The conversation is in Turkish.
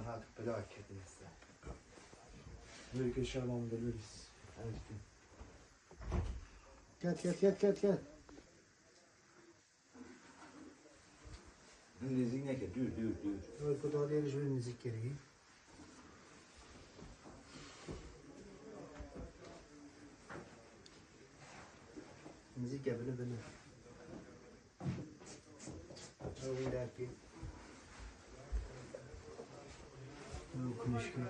Allah'a felaket etsin. Büyük eşyalarını deliriz. Erkin. Gel gel gel gel gel. Müzik ne ki? Dur dur dur. Uyku da değil şöyle müzik gereği. Müzik ya böyle böyle. Öyle bir Yok ilişki.